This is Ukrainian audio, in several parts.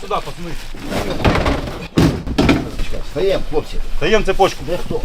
Сюди, пацани. Стаємо, хлопці. Даємо цепочку. Де хто?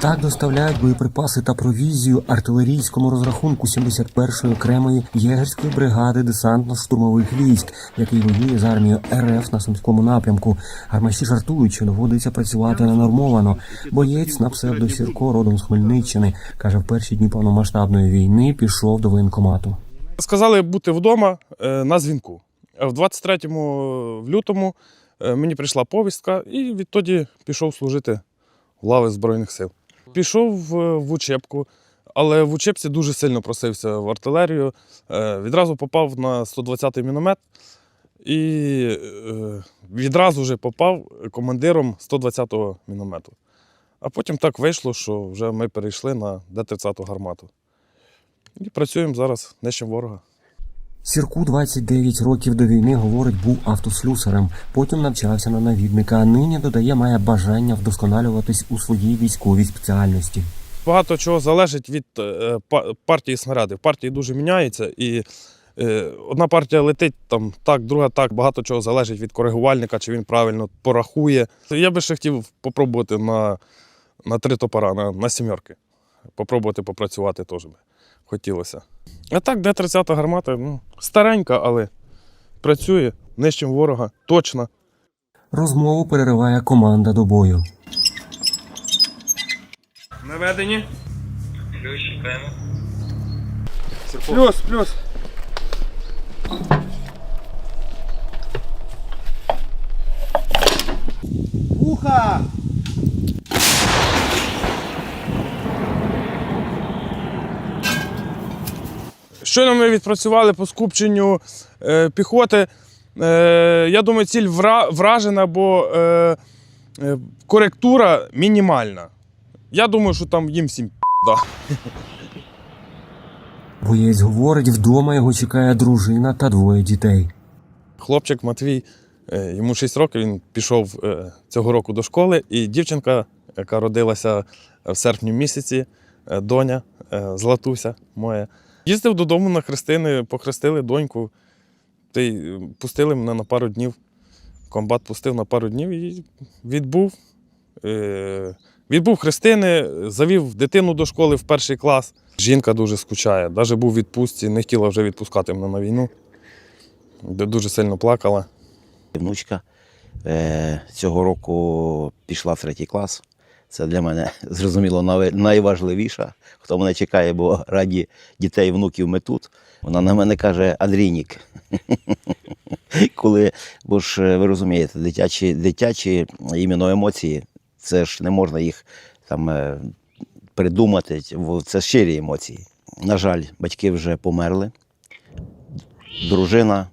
Так доставляють боєприпаси та провізію артилерійському розрахунку 71-ї окремої єгерської бригади десантно-штурмових військ, який воює з армією РФ на Сумському напрямку. Гармаші жартують, що доводиться працювати ненормовано. Боєць на псевдо Сірко родом з Хмельниччини каже, в перші дні повномасштабної війни пішов до воєнкомату. Сказали бути вдома е, на дзвінку. Е, В 23-му в лютому е, мені прийшла повістка, і відтоді пішов служити в лави Збройних сил. Пішов в, в учебку, але в учебці дуже сильно просився в артилерію. Е, Відразу попав на 120-й міномет і е, відразу вже попав командиром 120-го міномету. А потім так вийшло, що вже ми перейшли на Д-30 гармату. І працюємо зараз нижчим ворога. Сірку 29 років до війни, говорить, був автослюсарем. Потім навчався на навідника, а нині додає, має бажання вдосконалюватись у своїй військовій спеціальності. Багато чого залежить від е, партії снарядів. Партії дуже міняються, і е, одна партія летить там так, друга так. Багато чого залежить від коригувальника, чи він правильно порахує. Я би ще хотів попробувати на, на три топора, на, на сімерки. Попробувати попрацювати теж би хотілося. А так, де 30 гармата, ну, старенька, але працює нижчим ворога, точно. Розмову перериває команда до бою. Наведені. Плюс чекаємо. Плюс, плюс. Уха! Щойно ми відпрацювали по скупченню е, піхоти. Е, я думаю, ціль вра, вражена, бо е, е, коректура мінімальна. Я думаю, що там їм всім да. Боєць говорить, вдома його чекає дружина та двоє дітей. Хлопчик Матвій, е, йому 6 років, він пішов е, цього року до школи, і дівчинка, яка родилася в серпні місяці, е, доня е, Златуся моя. Їздив додому на хрестини, похрестили доньку, е, пустили мене на пару днів. Комбат пустив на пару днів і відбув. Е, Відбув хрестини, завів дитину до школи в перший клас. Жінка дуже скучає. Навіть був в відпустці, не хотіла вже відпускати мене на війну. Де дуже сильно плакала. Внучка е, цього року пішла в третій клас. Це для мене зрозуміло найважливіше, хто мене чекає, бо раді дітей, внуків ми тут. Вона на мене каже Андрійнік. Коли, бо ж е, ви розумієте, дитячі, дитячі іменно емоції, це ж не можна їх там е, придумати, це щирі емоції. На жаль, батьки вже померли. Дружина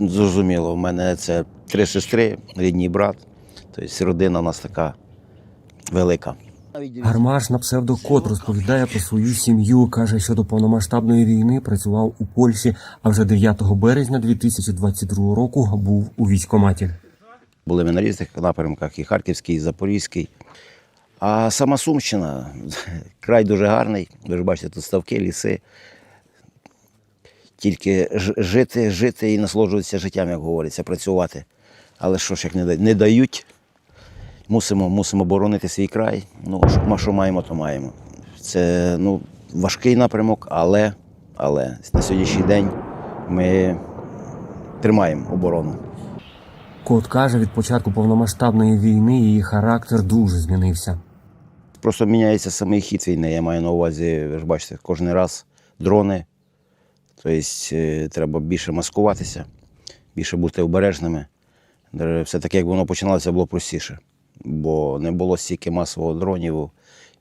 Зрозуміло, у мене це три сестри, рідній брат. Тобто родина у нас така велика. Гармаш на псевдокот розповідає про свою сім'ю. каже, що до повномасштабної війни працював у Польщі, а вже 9 березня 2022 року був у військкоматі. Були ми на різних напрямках, і Харківський, і Запорізький. А сама Сумщина, край дуже гарний. Ви ж бачите, тут ставки, ліси. Тільки жити, жити і насолоджуватися життям, як говориться, працювати. Але що ж, як не, да- не дають, мусимо, мусимо боронити свій край. Ну, що, що маємо, то маємо. Це ну, важкий напрямок, але, але на сьогоднішній день ми тримаємо оборону. Кот каже, від початку повномасштабної війни її характер дуже змінився. Просто міняється самий хід війни. Я маю на увазі, ви ж бачите, кожен раз дрони. Тобто е, треба більше маскуватися, більше бути обережними. Все-таки, як воно починалося, було простіше. Бо не було стільки масового дронів,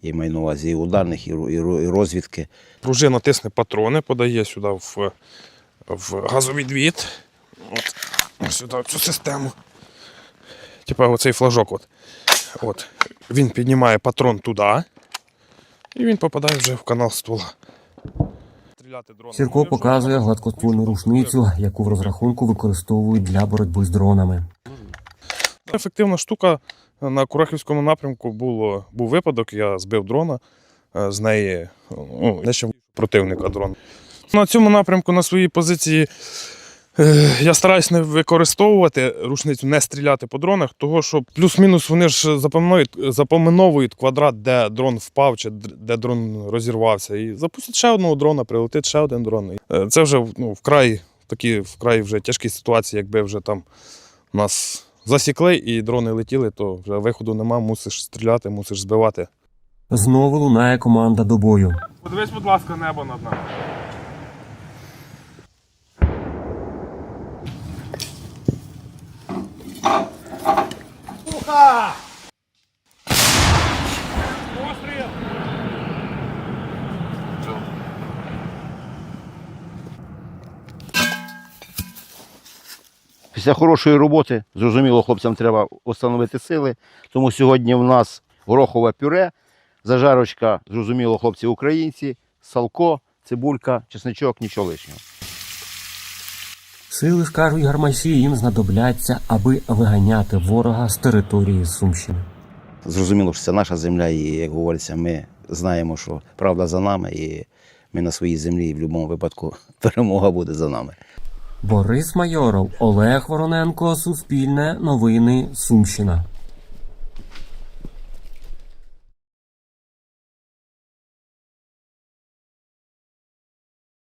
і маю на увазі і ударних, і розвідки. Пружина тисне патрони, подає сюди в, в газовідвід. От, сюди в цю систему. Типа оцей флажок. От. От. Він піднімає патрон туди. І він попадає вже в канал ствола. Сірко показує гладкоствольну рушницю, яку в розрахунку використовують для боротьби з дронами. Ефективна штука на Курахівському напрямку було, був випадок, я збив дрона, е, з неї ну, нищив противника дрон. На цьому напрямку на своїй позиції е, я стараюсь не використовувати рушницю, не стріляти по дронах, того що плюс-мінус вони ж запам'ятовують квадрат, де дрон впав чи де дрон розірвався. І запустять ще одного дрона, прилетить ще один дрон. Е, Це вже ну, вкрай такі вкрай вже тяжкі ситуації, якби вже там у нас засікли і дрони летіли, то вже виходу нема, мусиш стріляти, мусиш збивати. Знову лунає команда до бою. Подивись, будь ласка, небо над нами. Після хорошої роботи, зрозуміло, хлопцям треба встановити сили. Тому сьогодні в нас горохове пюре, зажарочка, зрозуміло, хлопці українці, салко, цибулька, чесничок, нічого лишнього. Сили ж кажуть гармаші їм знадобляться, аби виганяти ворога з території Сумщини. Зрозуміло, що це наша земля, і як говориться, ми знаємо, що правда за нами, і ми на своїй землі і в будь-якому випадку перемога буде за нами. Борис Майоров, Олег Вороненко, Суспільне, Новини, Сумщина.